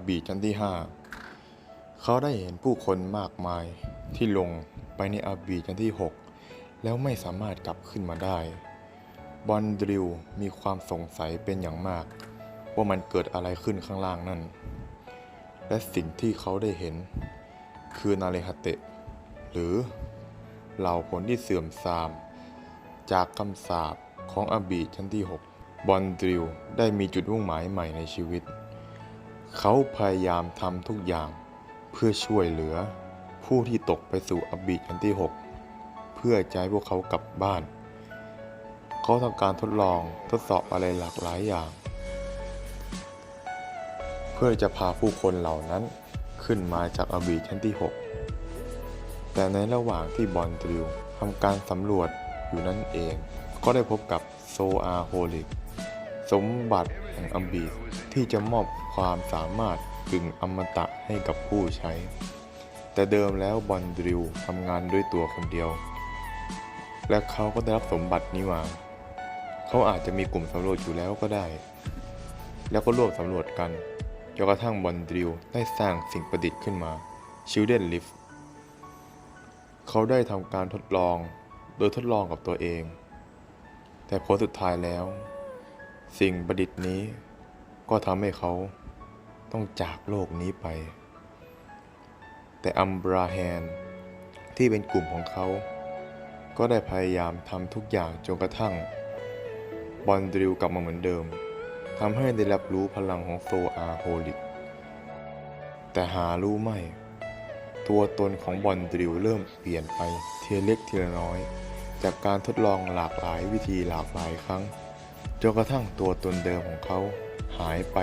บบีชั้นที่ห้าเขาได้เห็นผู้คนมากมายที่ลงไปในอับบีชั้นที่หกแล้วไม่สามารถกลับขึ้นมาได้ บอนดริวมีความสงสัยเป็นอย่างมาก ว่ามันเกิดอะไรขึ้นข้างล่างนั่น และสิ่งที่เขาได้เห็น คือนาเรฮเตะ หรือเหล่าผลที่เสื่อมทราม จากคำสาปของอาบีชั้นที่ 6 บอนดริวได้มีจุดมุ่งหมายใหม่ในชีวิต เขาพยายามทำทุกอย่างเพื่อช่วยเหลือ ผู้ที่ตกไปสู่อบีชั้นที่ 6 เพื่อจะให้พวกเขากลับบ้าน เขาทำการทดลองทดสอบอะไรหลากหลายอย่าง เพื่อจะพาผู้คนเหล่านั้นขึ้นมาจากอบีชั้นที่ 6 แต่ในระหว่างที่บอนดริวทำการสำรวจอยู่นั่นเอง ก็ได้พบกับโซอาโฮลิก สมบัติแห่งอัมบีที่จะมอบความสามารถกึ่งอมตะให้กับผู้ใช้ แต่เดิมแล้วบอนดริวทำงานด้วยตัวคนเดียว และเขาก็ได้รับสมบัตินี้มา เขาอาจจะมีกลุ่มสำรวจอยู่แล้วก็ได้ แล้วก็ร่วมสำรวจกันจนกระทั่งบอนดริวได้สร้างสิ่งประดิษฐ์ขึ้นมา Children Lift เขาได้ทำการทดลองโดยทดลองกับตัวเอง แต่ผลสุดท้ายแล้ว สิ่งประดิษฐ์นี้ก็ทำให้เขาต้องจากโลกนี้ไป แต่อัมบราแฮนที่เป็นกลุ่มของเขา ก็ได้พยายามทำทุกอย่างจนกระทั่ง บอลดริวกลับมาเหมือนเดิมทำให้ได้รับรู้พลังของโซอาโฮลิก แต่หารู้ไหมตัวตนของบอลดริวเริ่มเปลี่ยนไปเทีละเล็กทีละน้อย จากการทดลองหลากหลายวิธีหลากหลายครั้ง จนกระทั่งตัวตนเดิมของเขาหายไป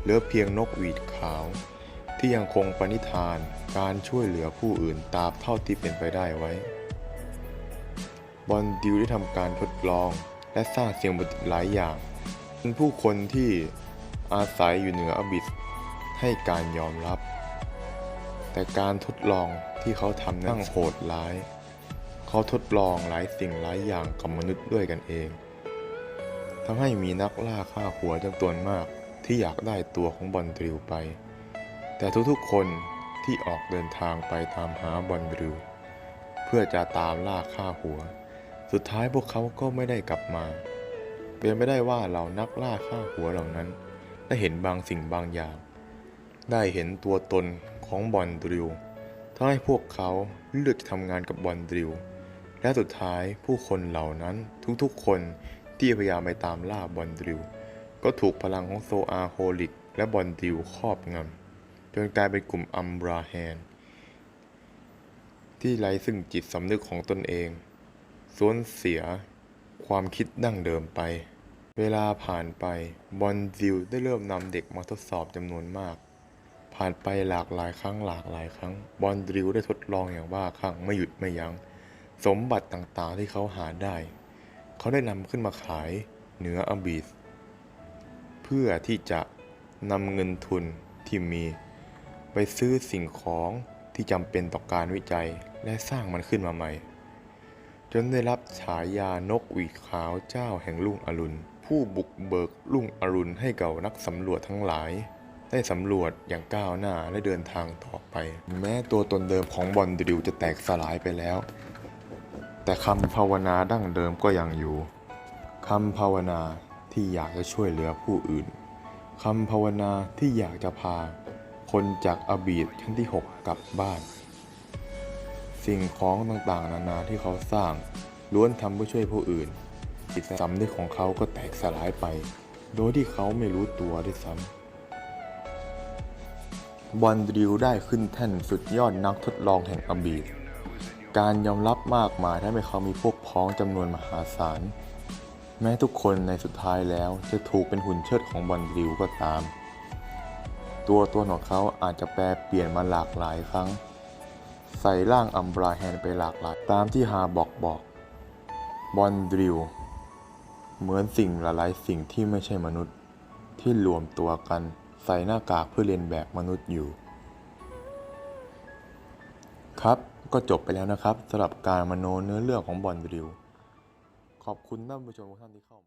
เหลือเพียงนกหวีดขาว ที่ยังคงปณิธานการช่วยเหลือผู้อื่นตามเท่าที่เป็นไปได้ไว้ บอลดิวได้ทำการทดลองและสร้างเสียงประดิษฐ์หลายอย่างเป็นผู้คนที่อาศัยอยู่เหนืออบิสให้การยอมรับ แต่การทดลองที่เขาทำนั้นโหดร้าย เขาทดลองหลายสิ่งหลายอย่างกับมนุษย์ด้วยกันเอง ทำให้มีนักล่าฆ่าหัวจำนวนมากที่อยากได้ตัวของบอลดริวไป แต่ทุกๆคนที่ออกเดินทางไปตามหาบอลดริว เพื่อจะตามล่าฆ่าหัว สุดท้ายพวกเขาก็ไม่ได้กลับมา เป็นไม่ได้ว่าเหล่านักล่าฆ่าหัวเหล่านั้น ได้เห็นบางสิ่งบางอย่าง ได้เห็นตัวตนของบอลดริวทำให้พวกเขาเลือกจะทำงานกับบอลดริว และสุดท้ายผู้คนเหล่านั้นทุกๆคน ที่พยายามไปตามล่าบอลดิว ก็ถูกพลังของโซอาโฮลิก และบอลดิวครอบงำจนกลายเป็นกลุ่มอัมบราแฮน ที่ไร้ซึ่งจิตสำนึกของตนเองสูญเสียความคิดดั้งเดิมไป เวลาผ่านไปบอลดิวได้เริ่มนำเด็กมาทดสอบจำนวนมากผ่านไปหลากหลายครั้งหลากหลายครั้ง บอลดริวได้ทดลองอย่างบ้าคลั่งไม่หยุดไม่ยัง้ง สมบัติต่างๆที่เขาหาได้ เขาได้นำขึ้นมาขายเหนืออบีส เพื่อที่จะนำเงินทุนที่มีไปซื้อสิ่งของที่จำเป็นต่อการวิจัยและสร้างมันขึ้นมาใหม่ จนได้รับฉายานกหวีขาวเจ้าแห่งลุ่งอรุณ ผู้บุกเบิกลุ่งอรุณให้เก่านักสำรวจทั้งหลาย ได้สำรวจอย่างก้าวหน้าและเดินทางต่อไป แม้ตัวตนเดิมของบอลดริวจะแตกสลายไปแล้ว แต่คำภาวนาดั้งเดิมก็ยังอยู่คำภาวนาที่อยากจะช่วยเหลือผู้อื่นคำภาวนาที่อยากจะพา คนจากอบีดชั้นที่ 6 กลับบ้าน สิ่งของต่างๆ นานาที่เขาสร้าง ล้วนทำเพื่อช่วยผู้อื่น จิตสำนึกของเขาก็แตกสลายไป โดยที่เขาไม่รู้ตัวด้วยซ้ำบอลดริวได้ขึ้นแท่นสุดยอดนักทดลองแห่งอบีด การยอมรับมากมายทำให้เขามีพวกพ้องจำนวนมหาศาล แม้ทุกคนในสุดท้ายแล้วจะถูกเป็นหุ่นเชิดของบอลดริวก็ตาม ตัวตนของเขาอาจจะแปลเปลี่ยนมาหลากหลายครั้ง ใส่ร่างอัมบราแฮนไปหลากหลายตามที่ฮาบอกบอก บอลดริวเหมือนสิ่งหลายๆสิ่งที่ไม่ใช่มนุษย์ที่รวมตัวกันใส่หน้ากากเพื่อเรียนแบบมนุษย์อยู่ ครับ ก็จบไปแล้วนะครับสำหรับการมโนเนื้อเรื่องของบอลดริว ขอบคุณท่านผู้ชมทุกท่านที่เข้ามา